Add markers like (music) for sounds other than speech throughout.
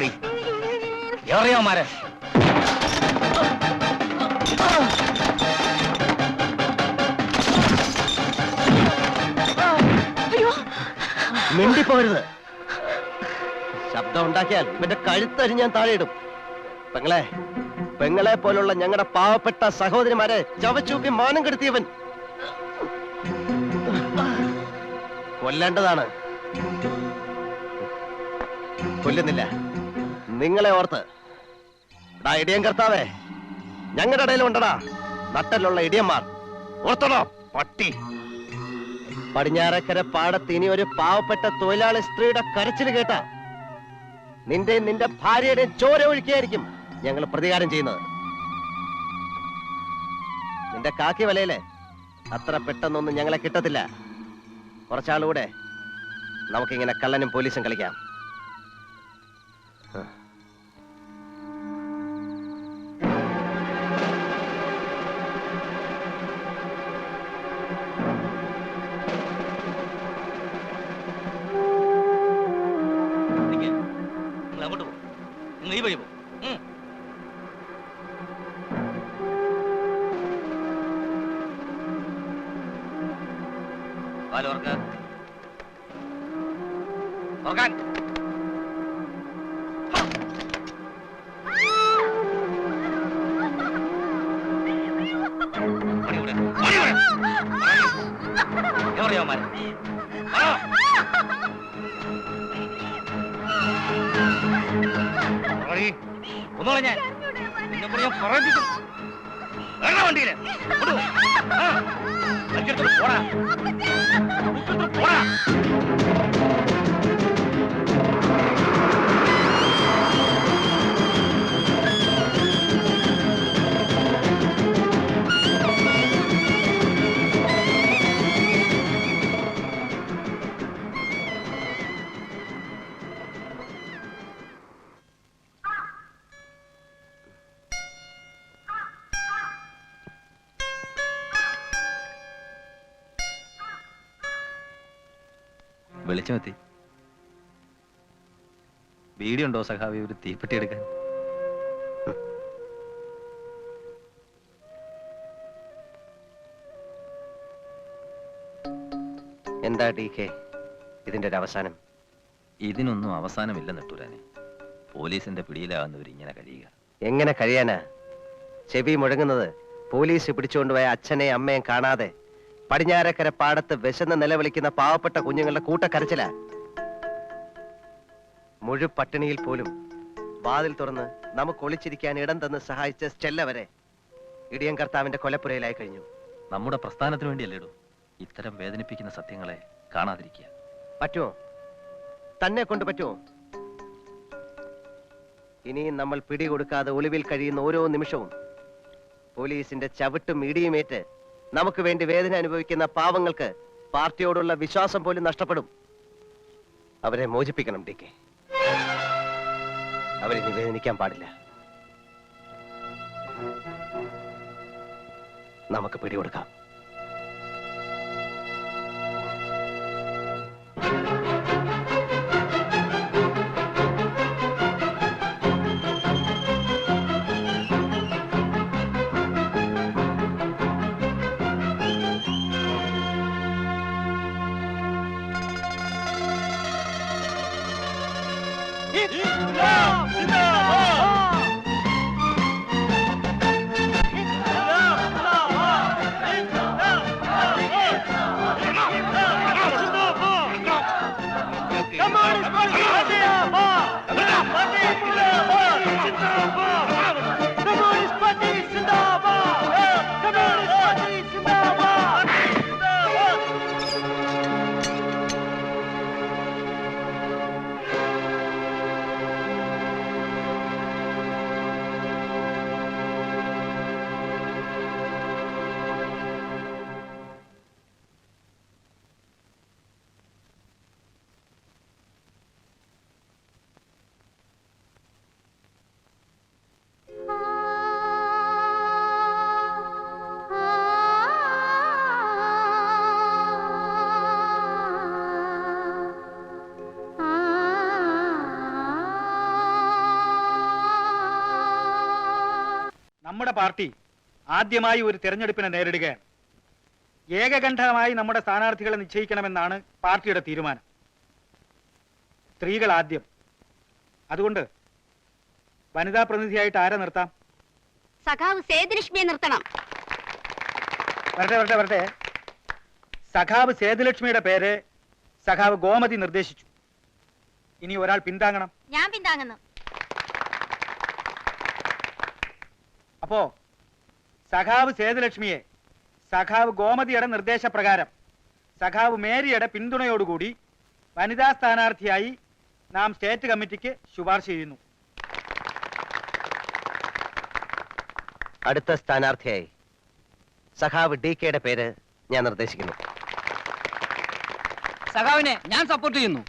അടി എറിയാമാരെ മിണ്ടിപ്പോരുത്. ശബ്ദം ഉണ്ടാക്കിയാൽ ഇവന്റെ കഴുത്തരി ഞാൻ താഴെയിടും. പെങ്ങളെ പെങ്ങളെ പോലുള്ള ഞങ്ങളുടെ പാവപ്പെട്ട സഹോദരിമാരെ ചവച്ചൂപ്പി മാനം കെടുത്തിയവൻ. കൊല്ലേണ്ടതാണ്. കൊല്ലുന്നില്ല. നിങ്ങളെ ഓർത്ത്. എടാ ഇടിയൻ കർത്താവേ ഞങ്ങളുടെ ഇടയിലും ഉണ്ടടാ നട്ടലുള്ള ഇടിയന്മാർ. ഓർത്തണോ പട്ടി. പടിഞ്ഞാറക്കര പാടത്ത് ഇനി ഒരു പാവപ്പെട്ട തൊഴിലാളി സ്ത്രീയുടെ കരച്ചിൽ കേട്ട. നിന്റെ നിന്റെ ഭാര്യയുടെ ചോര ഒഴുക്കിയായിരിക്കും ഞങ്ങൾ പ്രതികാരം ചെയ്യുന്നത്. നിന്റെ കാക്കി വലയിലെ അത്ര പെട്ടെന്നൊന്നും ഞങ്ങളെ കിട്ടത്തില്ല. കുറച്ചാളുകൂടെ നമുക്കിങ്ങനെ കള്ളനും പോലീസും കളിക്കാം. ഓർക്ക് ഓർക്കാൻ പറയ്. ഒന്നുകൂടെ ഞാൻ. നിന്നെ പറയിപ്പിക്കും വേണ്ട വണ്ടിയിൽ. കൊണ്ടു പോ. ആ. വെളിച്ചമെത്തി വീടിയുണ്ടോ സഖാവി ഒരു തീപ്പെട്ടി എടുക്കാൻ? എന്താ ഡി കെ? ഇതിന്റെ ഒരു അവസാനം. ഇതിനൊന്നും അവസാനമില്ല നെട്ടൂരാനെ. പോലീസിന്റെ പിടിയിലാകുന്നവർ ഇങ്ങനെ കഴിയുക. എങ്ങനെ കഴിയാനാ? ചെവി മുഴങ്ങുന്നത് പോലീസ് പിടിച്ചുകൊണ്ടുപോയ അച്ഛനെയും അമ്മയും കാണാതെ പടിഞ്ഞാറക്കര പാടത്ത് വിശന്ന് നിലവിളിക്കുന്ന പാവപ്പെട്ട കുഞ്ഞുങ്ങളുടെ കൂട്ടക്കരച്ചില. മുഴു പട്ടിണിയിൽ പോലും വാതിൽ തുറന്ന് നമുക്ക് ഒളിച്ചിരിക്കാൻ ഇടം തന്ന് സഹായിച്ച സ്റ്റെല്ല വരെ ഇടിയൻ കർത്താവിന്റെ കൊലപ്പുരയിലായി കഴിഞ്ഞു. നമ്മുടെ പ്രസ്ഥാനത്തിന് വേണ്ടിയല്ലേടൂ ഇത്തരം വേദനിപ്പിക്കുന്ന സത്യങ്ങളെ കാണാതിരിക്കുക. പറ്റുമോ? തന്നെ കൊണ്ട് പറ്റുമോ? ഇനിയും നമ്മൾ പിടികൊടുക്കാതെ ഒളിവിൽ കഴിയുന്ന ഓരോ നിമിഷവും പോലീസിന്റെ ചവിട്ടും ഇടിയുമേറ്റ് നമുക്ക് വേണ്ടി വേദന അനുഭവിക്കുന്ന പാവങ്ങൾക്ക് പാർട്ടിയോടുള്ള വിശ്വാസം പോലും നഷ്ടപ്പെടും. അവരെ മോചിപ്പിക്കണം ഡി കെ അവരെ നിവേദനിക്കാൻ പാടില്ല. നമുക്ക് പിടികൊടുക്കാം. നമ്മുടെ പാർട്ടി ആദ്യമായി ഒരു തെരഞ്ഞെടുപ്പിനെ നേരിടുകയാണ്. ഏകകണ്ഠമായി നമ്മുടെ സ്ഥാനാർത്ഥികളെ നിശ്ചയിക്കണമെന്നാണ് പാർട്ടിയുടെ തീരുമാനം. സ്ത്രീകൾ ആദ്യം. അതുകൊണ്ട് വനിതാ പ്രതിനിധിയായിട്ട് ആരെ നിർത്താം? സഖാവ് സേതുലക്ഷ്മിയെ നിർത്തണം. വരട്ടെ വരട്ടെ വരട്ടെ. സഖാവ് സേതുലക്ഷ്മിയുടെ പേര് സഖാവ് ഗോമതി നിർദ്ദേശിച്ചു. ഇനി ഒരാൾ പിന്താങ്ങണം. ഞാൻ പിന്താങ്ങുന്നു. അപ്പോ സഖാവ് സേതുലക്ഷ്മിയെ. സഖാവ് ഗോമതിയുടെ നിർദ്ദേശപ്രകാരം. സഖാവ് മേരിയുടെ പിന്തുണയോടുകൂടി വനിതാ സ്ഥാനാർത്ഥിയായി നാം സ്റ്റേറ്റ് കമ്മിറ്റിക്ക് ശുപാർശ ചെയ്യുന്നു. അടുത്ത സ്ഥാനാർത്ഥിയായി സഖാവ് ഡി കെയുടെ പേര് ഞാൻ നിർദ്ദേശിക്കുന്നു. സഖാവിനെ ഞാൻ സപ്പോർട്ട് ചെയ്യുന്നു.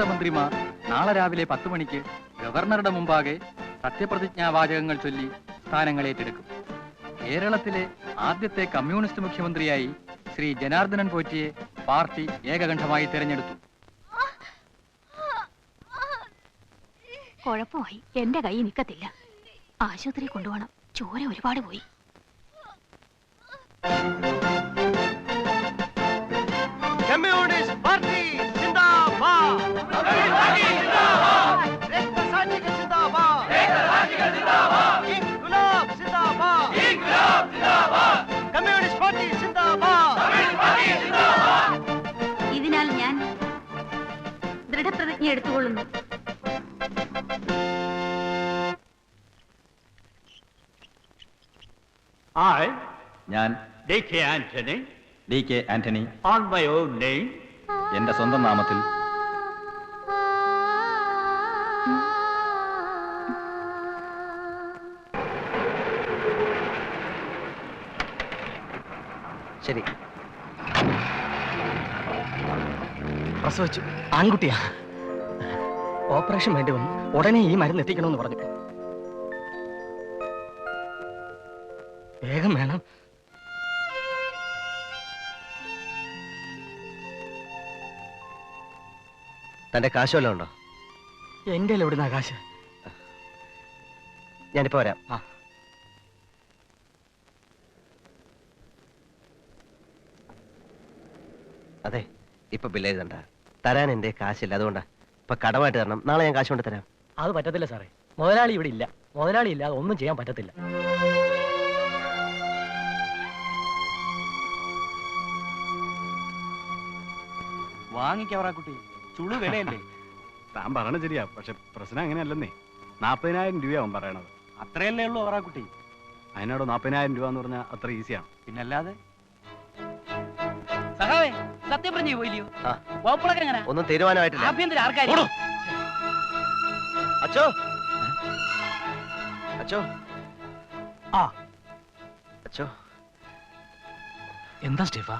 നിയുക്ത മന്ത്രിമാർ നാളെ രാവിലെ പത്ത് മണിക്ക് ഗവർണറുടെ മുമ്പാകെ സത്യപ്രതിജ്ഞാവാചകങ്ങൾ ചൊല്ലി സ്ഥാനങ്ങൾ ഏറ്റെടുക്കും. കേരളത്തിലെ ആദ്യത്തെ കമ്മ്യൂണിസ്റ്റ് മുഖ്യമന്ത്രിയായി ശ്രീ ജനാർദ്ദനൻ പോറ്റിയെ പാർട്ടി ഏകകണ്ഠമായി തെരഞ്ഞെടുത്തു. കുഴപ്പമായി. എന്റെ കൈ നിക്കത്തില്ല ആശുപത്രി കൊണ്ടുപോകണം. ചോര ഒരുപാട് പോയി. കമ്മ്യൂണിസ്റ്റ് പാർട്ടി ഇതിനാൽ ഞാൻ ദൃഢപ്രതിജ്ഞ എടുത്തുകൊള്ളുന്നു. I, ഞാൻ D.K. Anthony, D K Antony. On my own name, എന്റെ സ്വന്തം നാമത്തിൽ ശരി. പ്രസവിച്ചു. ആൺകുട്ടിയാ. ഓപ്പറേഷൻ വേണ്ടി വന്നു. ഉടനെ ഈ മരുന്ന് എത്തിക്കണമെന്ന് പറഞ്ഞു വേഗം വേണം. തന്റെ കാശ് വല്ലതും ഉണ്ടോ? അല്ല എവിടുന്ന ആകാശ് ഞാനിപ്പോ വരാം. ആ. അതെ ഇപ്പൊ ബില്ല് എഴുതണ്ട. തരാൻ എന്റെ കാശില്ല അതുകൊണ്ടാ. ഇപ്പൊ കടമായിട്ട് തരണം. നാളെ ഞാൻ കാശുകൊണ്ട് തരാം അത് പറ്റത്തില്ല സാറേ. മുതലാളി ഇവിടെ ഇല്ല. മുതലാളി ഇല്ല ഒന്നും ചെയ്യാൻ പറ്റത്തില്ല. വാങ്ങിക്കവറാക്കുട്ടി ചുളു വിലയല്ലേ? താൻ പറയണ ശരിയാ. പക്ഷെ പ്രശ്നം അങ്ങനെയല്ലെന്നേ. നാപ്പതിനായിരം രൂപയാവും പറയണത്. അത്രയല്ലേ ഉള്ളൂ അവറാക്കുട്ടി അതിനോട് നാപ്പതിനായിരം രൂപ എന്ന് പറഞ്ഞാൽ അത്ര ഈസിയാണ് പിന്നല്ലാതെ? സഹാവേ സത്യപ്രതിജ്ഞ പോയില്ലയോ ആ. വകുപ്പുകളൊക്കെ എങ്ങനെ? ഒന്നും തീരുമാനമായിട്ടില്ല. ആഭ്യന്തര ആർക്കാരും അച്ചോ. അച്ചോ. ആ. അച്ചോ. എന്താ സ്റ്റീഫ?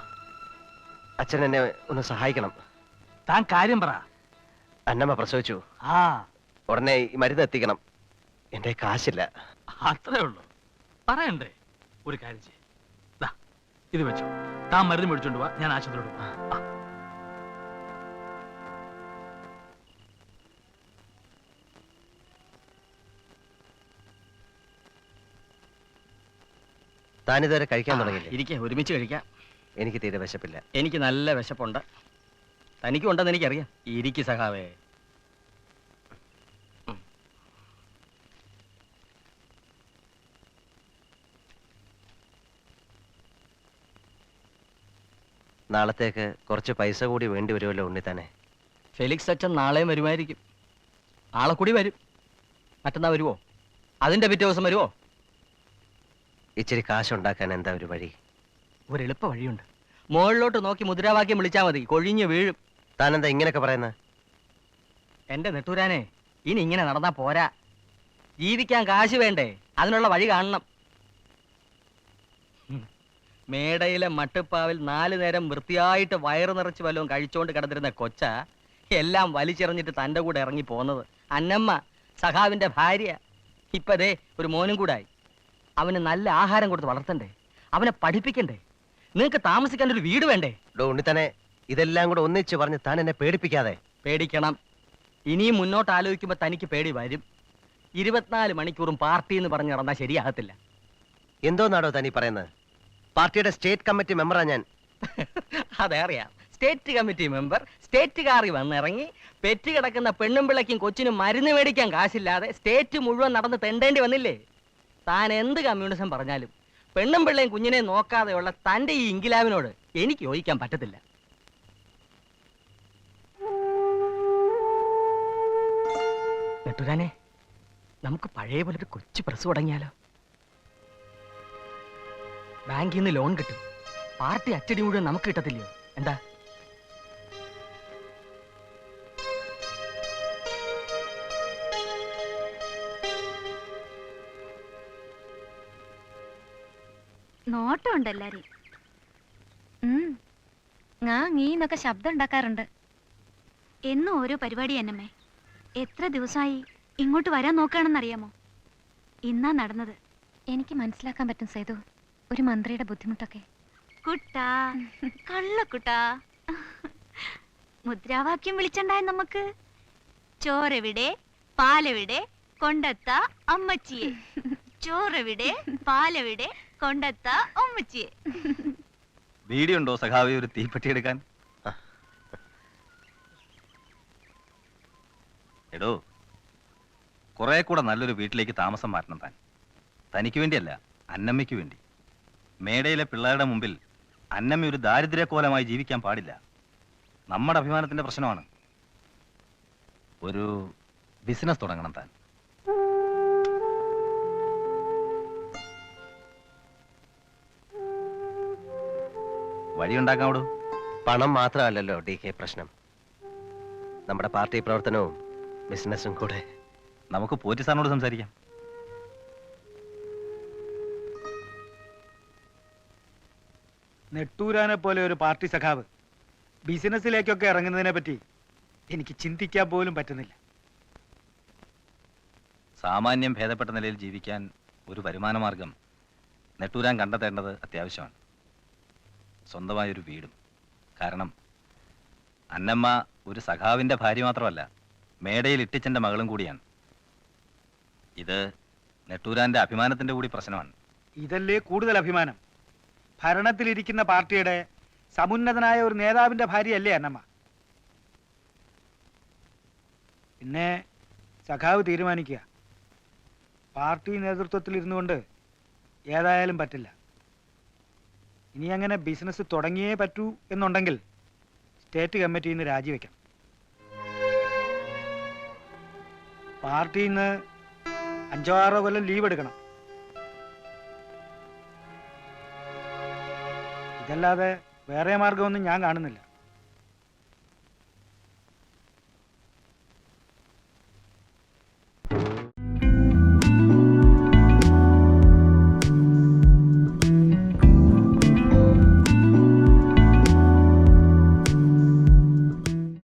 അച്ഛൻ എന്നെ ഒന്ന് സഹായിക്കണം. താൻ കാര്യം പറ. അന്നമ്മ പ്രസവിച്ചു. ആ. ഉടനെ ഈ മരുന്ന് എത്തിക്കണം. എന്റെ കാശില്ല. അത്രേ ഉള്ളൂ. പറയണ്ടേ? ഒരു കാര്യം ചെയ്യ്. ഇത് വെച്ചോ. താൻ മരുന്ന് മേടിച്ചോണ്ട് വാ ഞാൻ ആശുപത്രിയോട്. താനിതുവരെ കഴിക്കാൻ തുടങ്ങിയില്ലേ? ഇരിക്കെ ഒരുമിച്ച് കഴിക്കാം. എനിക്ക് തീരെ വിശപ്പില്ല. എനിക്ക് നല്ല വിശപ്പുണ്ട്. തനിക്കും ഉണ്ടെന്ന് എനിക്കറിയാം. ഇരിക്ക് സഖാവേ. നാളത്തേക്ക് കുറച്ച് പൈസ കൂടി വേണ്ടി വരുമല്ലോ ഉണ്ണിത്താനെ. ഫെലിക്സ് അച്ഛൻ നാളെയും വരുമായിരിക്കും. നാളെ കൂടി വരും. മറ്റന്നാ വരുവോ? അതിന്റെ പിറ്റേ ദിവസം വരുവോ? ഇച്ചിരി കാശുണ്ടാക്കാൻ എന്താ ഒരു വഴി? ഒരു എളുപ്പ വഴിയുണ്ട്. മുകളിലോട്ട് നോക്കി മുദ്രാവാക്യം വിളിച്ചാൽ മതി. കൊഴിഞ്ഞു വീഴും. താനെന്താ ഇങ്ങനെയൊക്കെ പറയുന്നത് എന്റെ നെട്ടൂരാനെ ഇനി ഇങ്ങനെ നടന്നാ പോരാ. ജീവിക്കാൻ കാശ് വേണ്ടേ? അതിനുള്ള വഴി കാണണം. മേടയിലെ മട്ടുപ്പാവിൽ നാലു നേരം വൃത്തിയായിട്ട് വയറ് നിറച്ച് വല്ലതും കഴിച്ചോണ്ട് കിടന്നിരുന്ന കൊച്ച എല്ലാം വലിച്ചെറിഞ്ഞിട്ട് തന്റെ കൂടെ ഇറങ്ങി പോന്നത്. അന്നമ്മ സഖാവിന്റെ ഭാര്യ. ഇപ്പതേ ഒരു മോനും കൂടായി. അവന് നല്ല ആഹാരം കൊടുത്ത് വളർത്തണ്ടേ? അവനെ പഠിപ്പിക്കണ്ടേ? നിങ്ങൾക്ക് താമസിക്കാൻ ഒരു വീട് വേണ്ടേ? ഉണ്ണിത്തനെ ഇതെല്ലാം കൂടെ ഒന്നിച്ച് പറഞ്ഞ് താൻ എന്നെ പേടിപ്പിക്കാതെ. പേടിക്കണം. ഇനിയും മുന്നോട്ട് ആലോചിക്കുമ്പോൾ തനിക്ക് പേടി വരും. ഇരുപത്തിനാല് മണിക്കൂറും പാർട്ടി എന്ന് പറഞ്ഞ് നടന്നാൽ ശരിയാകത്തില്ല. എന്തോന്നാടോ തനി പറയുന്നത്? പാർട്ടിയുടെ സ്റ്റേറ്റ് കമ്മിറ്റി മെമ്പറാ ഞാൻ. (laughs) അതെ അറിയാം സ്റ്റേറ്റ് കമ്മിറ്റി മെമ്പർ സ്റ്റേറ്റ് കാറി വന്നിറങ്ങി പെറ്റ് കിടക്കുന്ന പെണ്ണും പിള്ളയ്ക്കും കൊച്ചിനും മരുന്ന് മേടിക്കാൻ കാശില്ലാതെ സ്റ്റേറ്റ് മുഴുവൻ നടന്ന് തെണ്ടേണ്ടി വന്നില്ലേ? താൻ എന്ത് കമ്മ്യൂണിസം പറഞ്ഞാലും പെണ്ണും പിള്ളയും കുഞ്ഞിനെ നോക്കാതെയുള്ള തന്റെ ഈ ഇംഗിലാവിനോട് എനിക്ക് യോജിക്കാൻ പറ്റത്തില്ല. നമുക്ക് പഴയ പോലെ ഒരു കൊച്ചു പ്രസ് തുടങ്ങിയാലോ? ബാങ്കിൽ നിന്ന് ലോൺ കിട്ടും. പാർട്ടി അച്ചടി മുഴുവൻ നമുക്ക് കിട്ടത്തില്ലയോ? എന്താ? നോട്ടമുണ്ട് ശബ്ദം ഉണ്ടാക്കാറുണ്ട് എന്നും ഓരോ പരിപാടി എന്നമ്മേ എത്ര ദിവസമായി ഇങ്ങോട്ട് വരാൻ നോക്കുകയാണെന്നറിയാമോ? ഇന്നാ നടന്നത്. എനിക്ക് മനസ്സിലാക്കാൻ പറ്റും സേതു. ഒരു മന്ത്രിയുടെ ബുദ്ധിമുട്ടൊക്കെ. കുട്ടാ കള്ളക്കുട്ടാ മുദ്രാവാക്യം വിളിച്ചണ്ടായ നമുക്ക് ചോറെവിടെ പാലെവിടെ കൊണ്ടത്ത അമ്മച്ചിയെ. ചോറെവിടെ പാലെവിടെ കൊണ്ടത്ത അമ്മച്ചിയെ ഉണ്ടോ സഖാവി ഒരു തീപ്പെട്ടി എടുക്കാൻ? എടോ കുറെ കൂടെ നല്ലൊരു വീട്ടിലേക്ക് താമസം മാറ്റണം താൻ. തനിക്ക് വേണ്ടിയല്ല അന്നമ്മയ്ക്ക് വേണ്ടി. മേടയിലെ പിള്ളേരുടെ മുമ്പിൽ അന്നമ്മ ഒരു ദാരിദ്ര്യക്കോലമായി ജീവിക്കാൻ പാടില്ല. നമ്മുടെ അഭിമാനത്തിന്റെ പ്രശ്നമാണ്. ഒരു ബിസിനസ് തുടങ്ങണം താൻ. വഴിയുണ്ടാക്കാം അവിടെ പണം മാത്രമല്ലല്ലോ ഡി കെ പ്രശ്നം. നമ്മുടെ പാർട്ടി പ്രവർത്തനവും ബിസിനസ്സും കൂടെ. നമുക്ക് പോറ്റി സാറിനോട് സംസാരിക്കാം. നെട്ടൂരാനെ പോലെ ഒരു പാർട്ടി സഖാവ് ബിസിനസ്സിലേക്കൊക്കെ ഇറങ്ങുന്നതിനെ പറ്റി എനിക്ക് ചിന്തിക്കാൻ പോലും പറ്റുന്നില്ല. സാമാന്യം ഭേദപ്പെട്ട നിലയിൽ ജീവിക്കാൻ ഒരു വരുമാന മാർഗം നെട്ടൂരാൻ കണ്ടെത്തേണ്ടത് അത്യാവശ്യമാണ്. സ്വന്തമായൊരു വീടും. കാരണം അന്നമ്മ ഒരു സഖാവിന്റെ ഭാര്യ മാത്രമല്ല മേടയിൽ ഇട്ടിച്ചന്റെ മകളും കൂടിയാണ്. ഇത് നെട്ടൂരാന്റെ അഭിമാനത്തിന്റെ കൂടി പ്രശ്നമാണ്. ഇതല്ലേ കൂടുതൽ അഭിമാനം? ഭരണത്തിലിരിക്കുന്ന പാർട്ടിയുടെ സമുന്നതനായ ഒരു നേതാവിന്റെ ഭാര്യയല്ലേ അന്നമ്മ? പിന്നെ സഖാവ് തീരുമാനിക്കുക. പാർട്ടി നേതൃത്വത്തിൽ ഇരുന്നുകൊണ്ട് ഏതായാലും പറ്റില്ല. ഇനി അങ്ങനെ ബിസിനസ് തുടങ്ങിയേ പറ്റൂ എന്നുണ്ടെങ്കിൽ സ്റ്റേറ്റ് കമ്മിറ്റിയിൽ നിന്ന് രാജിവെക്കണം പാർട്ടിയിൽ നിന്ന് അഞ്ചോ ആറോ കൊല്ലം ലീവ് എടുക്കണം. ഇതല്ലാതെ വേറെ മാർഗമൊന്നും ഞാൻ കാണുന്നില്ല.